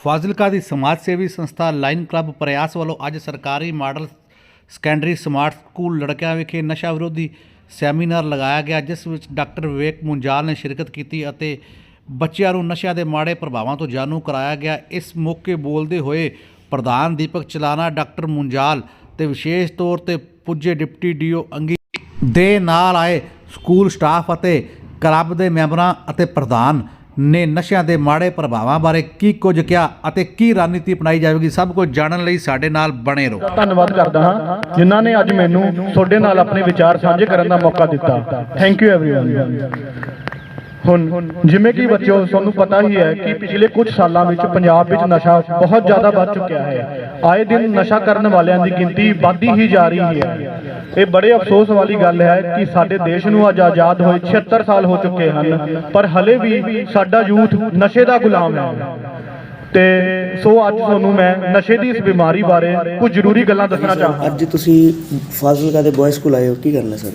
ਫਾਜ਼ਿਲਕਾ ਦੀ ਸਮਾਜ ਸੇਵੀ ਸੰਸਥਾ ਲਾਈਨ ਕਲੱਬ ਪ੍ਰਯਾਸ ਵੱਲੋਂ ਅੱਜ ਸਰਕਾਰੀ ਮਾਡਲ ਸੈਕੰਡਰੀ ਸਮਾਰਟ ਸਕੂਲ ਲੜਕਿਆਂ ਵਿਖੇ ਨਸ਼ਾ ਵਿਰੋਧੀ ਸੈਮੀਨਾਰ ਲਗਾਇਆ ਗਿਆ, ਜਿਸ ਵਿੱਚ ਡਾਕਟਰ ਵਿਵੇਕ ਮੁੰਜਾਲ ਨੇ ਸ਼ਿਰਕਤ ਕੀਤੀ ਅਤੇ ਬੱਚਿਆਂ ਨੂੰ ਨਸ਼ਿਆਂ ਦੇ ਮਾੜੇ ਪ੍ਰਭਾਵਾਂ ਤੋਂ ਜਾਣੂ ਕਰਾਇਆ ਗਿਆ। ਇਸ ਮੌਕੇ ਬੋਲਦੇ ਹੋਏ ਪ੍ਰਧਾਨ ਦੀਪਕ ਚਲਾਨਾ ਡਾਕਟਰ ਮੁੰਜਾਲ ਤੇ ਵਿਸ਼ੇਸ਼ ਤੌਰ ਤੇ ਪੁੱਜੇ ਡਿਪਟੀ ਡੀਓ ਅੰਗੀ ਦੇ ਨਾਲ ਆਏ ਸਕੂਲ ਸਟਾਫ ਅਤੇ ਕਲੱਬ ਦੇ ਮੈਂਬਰਾਂ ਅਤੇ ਪ੍ਰਧਾਨ ਨੇ ਨਸ਼ਿਆਂ ਦੇ ਮਾੜੇ ਪ੍ਰਭਾਵਾਂ ਬਾਰੇ ਕੀ ਕੁਝ ਕਿਹਾ ਅਤੇ ਕੀ ਰਣਨੀਤੀ ਅਪਣਾਈ ਜਾਵੇਗੀ ਸਭ ਕੁਝ ਜਾਣਨ ਲਈ ਸਾਡੇ ਨਾਲ ਬਣੇ ਰਹੋ ਧੰਨਵਾਦ ਕਰਦਾ ਹਾਂ ਜਿਨ੍ਹਾਂ ਨੇ ਅੱਜ ਮੈਨੂੰ ਤੁਹਾਡੇ ਨਾਲ ਆਪਣੇ ਵਿਚਾਰ ਸਾਂਝੇ ਕਰਨ ਦਾ ਮੌਕਾ ਦਿੱਤਾ ਥੈਂਕ ਯੂ एवरीवन ਹੁਣ ਜਿਵੇਂ ਕਿ ਬੱਚਿਓ, ਤੁਹਾਨੂੰ ਪਤਾ ਹੀ ਹੈ ਕਿ ਪਿਛਲੇ ਕੁਝ ਸਾਲਾਂ ਵਿੱਚ ਪੰਜਾਬ ਵਿੱਚ ਨਸ਼ਾ ਬਹੁਤ ਜ਼ਿਆਦਾ ਵੱਧ ਚੁੱਕਿਆ ਹੈ। ਆਏ ਦਿਨ ਨਸ਼ਾ ਕਰਨ ਵਾਲਿਆਂ ਦੀ ਗਿਣਤੀ ਵੱਧਦੀ ਹੀ ਜਾ ਰਹੀ ਹੈ। ਇਹ ਬੜੇ ਅਫਸੋਸ ਵਾਲੀ ਗੱਲ ਹੈ ਕਿ ਸਾਡੇ ਦੇਸ਼ ਨੂੰ ਅੱਜ ਆਜ਼ਾਦ ਹੋਏ 76 ਸਾਲ ਹੋ ਚੁੱਕੇ ਹਨ, ਪਰ ਹਲੇ ਵੀ ਸਾਡਾ ਯੂਥ ਨਸ਼ੇ ਦਾ ਗੁਲਾਮ ਹੈ। ਤੇ ਸੋ ਅੱਜ ਤੁਹਾਨੂੰ ਮੈਂ ਨਸ਼ੇ ਦੀ ਇਸ ਬਿਮਾਰੀ ਬਾਰੇ ਕੁਝ ਜ਼ਰੂਰੀ ਗੱਲਾਂ ਦੱਸਣਾ ਚਾਹਾਂਗਾ। ਅੱਜ ਤੁਸੀਂ ਫਾਜ਼ਿਲਕਾ ਦੇ ਬॉयਜ਼ ਸਕੂਲ ਆਏ ਹੋ, ਕੀ ਕਰਨਾ ਸਰ?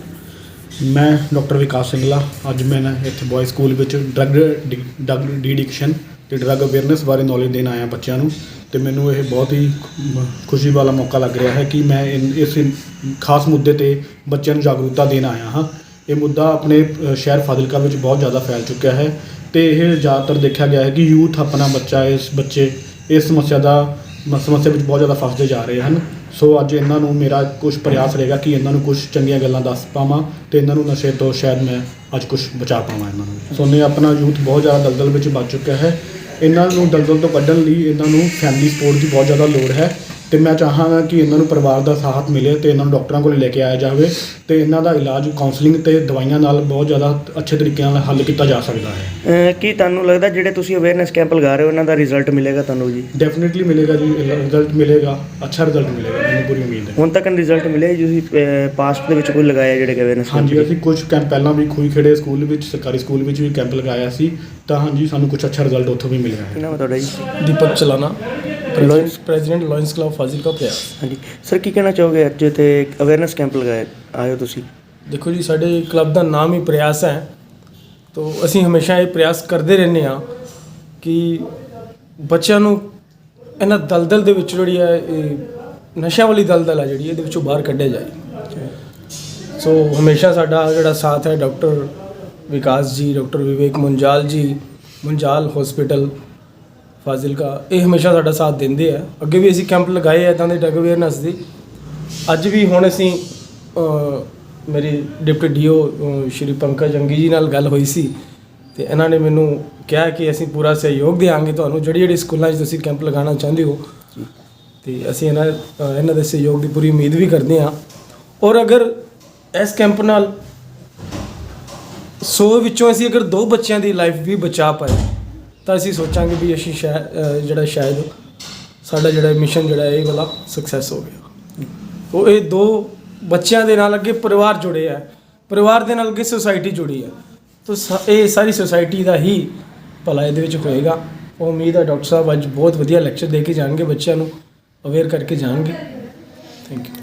ਮੈਂ ਡਾਕਟਰ ਵਿਕਾਸ ਸਿੰਘਲਾ ਅੱਜ ਮੈਂ ਨਾ ਇੱਥੇ ਬॉय ਸਕੂਲ ਵਿੱਚ ਡਰੱਗ ਡਰੱਗ ਡੀਡਿਕਸ਼ਨ ਤੇ ਡਰੱਗ ਅਵੇਅਰਨੈਸ ਬਾਰੇ ਨੌਲੇਜ ਦੇਣ ਆਇਆ ਬੱਚਿਆਂ ਨੂੰ ਤੇ ਮੈਨੂੰ ਇਹ ਬਹੁਤ ਹੀ ਖੁਸ਼ੀ ਵਾਲਾ ਮੌਕਾ ਲੱਗ ਰਿਹਾ ਹੈ ਕਿ ਮੈਂ ਇਨ- ਇਸ ਖਾਸ ਮੁੱਦੇ ਤੇ ਬੱਚਿਆਂ ਨੂੰ ਜਾਗਰੂਕਤਾ ਦੇਣ ਆਇਆ ਹਾਂ। ਇਹ ਮੁੱਦਾ ਆਪਣੇ ਸ਼ਹਿਰ ਫਾਜ਼ਿਲਕਾ ਵਿੱਚ ਬਹੁਤ ਜ਼ਿਆਦਾ ਫੈਲ ਚੁੱਕਿਆ ਹੈ ਤੇ ਇਹ ਜ਼ਿਆਦਾਤਰ ਦੇਖਿਆ ਗਿਆ ਹੈ ਕਿ ਯੂਥ ਆਪਣਾ ਬੱਚਾ, ਇਸ ਬੱਚੇ, ਇਸ ਸਮੱਸਿਆ ਦਾ, ਮ- ਸਮੱਸਿਆ ਵਿੱਚ ਬਹੁਤ ਜ਼ਿਆਦਾ ਫਸਦੇ ਜਾ ਰਹੇ ਹਨ। ਸੋ ਅੱਜ ਇਹਨਾਂ ਨੂੰ ਮੇਰਾ ਕੁਝ ਪ੍ਰਯਾਸ ਰਹੇਗਾ ਕਿ ਇਹਨਾਂ ਨੂੰ ਕੁਝ ਚੰਗੀਆਂ ਗੱਲਾਂ ਦੱਸ ਪਾਵਾਂ ਤੇ ਇਹਨਾਂ ਨੂੰ ਨਸ਼ੇ ਤੋਂ ਸ਼ਾਇਦ ਮੈਂ ਅੱਜ ਕੁਝ ਬਚਾ ਪਾਵਾਂ ਇਹਨਾਂ ਨੂੰ। ਸੋਨੇ ਆਪਣਾ ਯੂਥ ਬਹੁਤ ਜ਼ਿਆਦਾ ਦਲਦਲ ਵਿੱਚ ਵੱਜ ਚੁੱਕਿਆ ਹੈ। ਇਹਨਾਂ ਨੂੰ ਦਲਦਲ ਤੋਂ ਕੱਢਣ ਲਈ ਇਹਨਾਂ ਨੂੰ ਫੈਮਿਲੀ ਸਪੋਰਟ ਦੀ ਬਹੁਤ ਜ਼ਿਆਦਾ ਲੋੜ ਹੈ। ਤੇ ਮੈਂ ਚਾਹਾਂਗਾ ਕਿ ਇਹਨਾਂ ਨੂੰ ਪਰਿਵਾਰ ਦਾ ਸਾਥ ਮਿਲੇ ਤੇ ਇਹਨਾਂ ਨੂੰ ਡਾਕਟਰਾਂ ਕੋਲ ਲੈ ਕੇ ਆਇਆ ਜਾਵੇ ਤੇ ਇਹਨਾਂ ਦਾ ਇਲਾਜ ਕਾਉਂਸਲਿੰਗ ਤੇ ਦਵਾਈਆਂ ਨਾਲ ਬਹੁਤ ਜ਼ਿਆਦਾ ਅੱਛੇ ਤਰੀਕੇ ਨਾਲ ਹੱਲ ਕੀਤਾ ਜਾ ਸਕਦਾ ਹੈ। ਅਹ ਕੀ ਤੁਹਾਨੂੰ ਲੱਗਦਾ ਜਿਹੜੇ ਤੁਸੀਂ ਅਵੇਅਰਨੈਸ ਕੈਂਪ ਲਗਾ ਰਹੇ ਹੋ ਉਹਨਾਂ ਦਾ ਰਿਜ਼ਲਟ ਮਿਲੇਗਾ ਤੁਹਾਨੂੰ ਜੀ? ਡੈਫੀਨਿਟਲੀ ਮਿਲੇਗਾ ਜੀ ਰਿਜ਼ਲਟ ਮਿਲੇਗਾ ਅੱਛਾ ਰਿਜ਼ਲਟ ਮਿਲੇਗਾ ਮੈਨੂੰ ਪੂਰੀ ਉਮੀਦ ਹੈ। ਹੁਣ ਤੱਕ ਰਿਜ਼ਲਟ ਮਿਲੇ ਜੀ ਤੁਸੀਂ ਪਾਸਟ ਦੇ ਵਿੱਚ ਕੋਈ ਲਗਾਇਆ ਜਿਹੜੇ ਅਵੇਅਰਨੈਸ ਹਾਂਜੀ ਅਸੀਂ ਕੁਝ ਕੈਂਪ ਪਹਿਲਾਂ ਵੀ ਖੂਈ ਖੇੜੇ ਸਕੂਲ ਵਿੱਚ ਸਰਕਾਰੀ ਸਕੂਲ ਵਿੱਚ ਵੀ ਕੈਂਪ ਲਗਾਇਆ ਸੀ ਤਾਂ ਹਾਂਜੀ ਸਾਨੂੰ ਕੁਝ ਅੱਛਾ ਰਿਜ਼ਲਟ ਉੱਥੋਂ ਵੀ ਮਿਲਿਆ ਹੈ। ਕੀ ਨਾਮ ਹੈ ਤੁਹਾਡਾ ਜੀ? Deepak Chalana Lions- president lions club Fazilka Prayas ਹਾਂਜੀ। ਸਰ ਕੀ ਕਹਿਣਾ ਚਾਹੋਗੇ ਅੱਜ ਤੇ ਅਵੇਅਰਨੈਸ ਕੈਂਪ ਲਗਾਇਆ ਆਏ ਹੋ ਤੁਸੀਂ? ਦੇਖੋ ਜੀ ਸਾਡੇ ਕਲੱਬ ਦਾ ਨਾਮ ਹੀ ਪ੍ਰਯਾਸ ਹੈ। ਤੋਂ ਅਸੀਂ ਹਮੇਸ਼ਾ ਇਹ ਪ੍ਰਯਾਸ ਕਰਦੇ ਰਹਿੰਦੇ ਹਾਂ ਕਿ ਬੱਚਿਆਂ ਨੂੰ ਇਹਨਾਂ ਦਲਦਲ ਦੇ ਵਿੱਚ ਜਿਹੜੀ ਹੈ ਇਹ ਨਸ਼ਿਆਂ ਵਾਲੀ ਦਲਦਲ ਹੈ ਜਿਹੜੀ ਇਹਦੇ ਵਿੱਚੋਂ ਬਾਹਰ ਕੱਢਿਆ ਜਾਏ। ਸੋ ਹਮੇਸ਼ਾ ਸਾਡਾ ਜਿਹੜਾ ਸਾਥ ਹੈ ਡਾਕਟਰ ਵਿਕਾਸ ਜੀ ਡਾਕਟਰ ਵਿਵੇਕ ਮੁੰਜਾਲ ਜੀ ਮੁੰਜਾਲ ਹਸਪੀਟਲ ਫਾਜ਼ਿਲਕਾ। ਇਹ ਹਮੇਸ਼ਾ ਸਾਡਾ ਸਾਥ ਦਿੰਦੇ ਆ। ਅੱਗੇ ਵੀ ਅਸੀਂ ਕੈਂਪ ਲਗਾਏ ਆ ਇਦਾਂ ਦੇ ਡਰਗ ਅਵੇਅਰਨੈਸ ਦੀ। ਅੱਜ ਵੀ ਹੁਣ ਅਸੀਂ ਮੇਰੀ ਡਿਪਟੀ ਡੀਓ ਸ਼੍ਰੀ ਪੰਕਜ ਅੰਗੀ ਜੀ ਨਾਲ ਗੱਲ ਹੋਈ ਸੀ। ਤੇ ਇਹਨਾਂ ਨੇ ਮੈਨੂੰ ਕਿਹਾ ਕਿ ਅਸੀਂ ਪੂਰਾ ਸਹਿਯੋਗ ਦੇਵਾਂਗੇ ਤੁਹਾਨੂੰ। ਜਿਹੜੀ ਜਿਹੜੀ ਸਕੂਲਾਂ 'ਚ ਤੁਸੀਂ ਕੈਂਪ ਲਗਾਉਣਾ ਚਾਹੁੰਦੇ ਹੋ। ਤੇ ਅਸੀਂ ਇਹਨਾਂ ਇਹਨਾਂ ਦੇ ਸਹਿਯੋਗ ਦੀ ਪੂਰੀ ਉਮੀਦ ਵੀ ਕਰਦੇ ਹਾਂ। ਔਰ ਅਗਰ ਇਸ ਕੈਂਪ ਨਾਲ 100 ਵਿੱਚੋਂ ਅਸੀਂ ਅਗਰ ਦੋ ਬੱਚਿਆਂ ਦੀ ਲਾਈਫ ਵੀ ਬਚਾ ਪਾਏ ਤਾਂ ਅਸੀਂ ਸੋਚਾਂਗੇ ਵੀ ਅਸੀਂ ਸ਼ਾਇਦ ਅ, ਜਿਹੜਾ ਸ਼ਾਇਦ ਸਾਡਾ ਜਿਹੜਾ ਮਿਸ਼ਨ ਜਿਹੜਾ ਇਹ ਵਾਲਾ ਸਕਸੈਸ ਹੋ ਗਿਆ। ਉਹ ਇਹ ਦੋ ਬੱਚਿਆਂ ਦੇ ਨਾਲ ਅੱਗੇ ਪਰਿਵਾਰ ਜੁੜੇ ਆ। ਪਰਿਵਾਰ ਦੇ ਨਾਲ ਅੱਗੇ ਸੁਸਾਇਟੀ ਜੁੜੀ ਆ। ਤਾਂ ਸ- ਇਹ ਸਾਰੀ ਸੁਸਾਇਟੀ ਦਾ ਹੀ ਭਲਾ ਇਹਦੇ ਵਿੱਚ ਹੋਏਗਾ। ਉਹ ਉਮੀਦ ਹੈ ਡਾਕਟਰ ਸਾਹਿਬ ਅੱਜ ਬਹੁਤ ਵਧੀਆ ਲੈਕਚਰ ਦੇ ਕੇ ਜਾਣਗੇ ਬੱਚਿਆਂ ਨੂੰ। ਅਵੇਅਰ ਕਰਕੇ ਜਾਣਗੇ। Thank you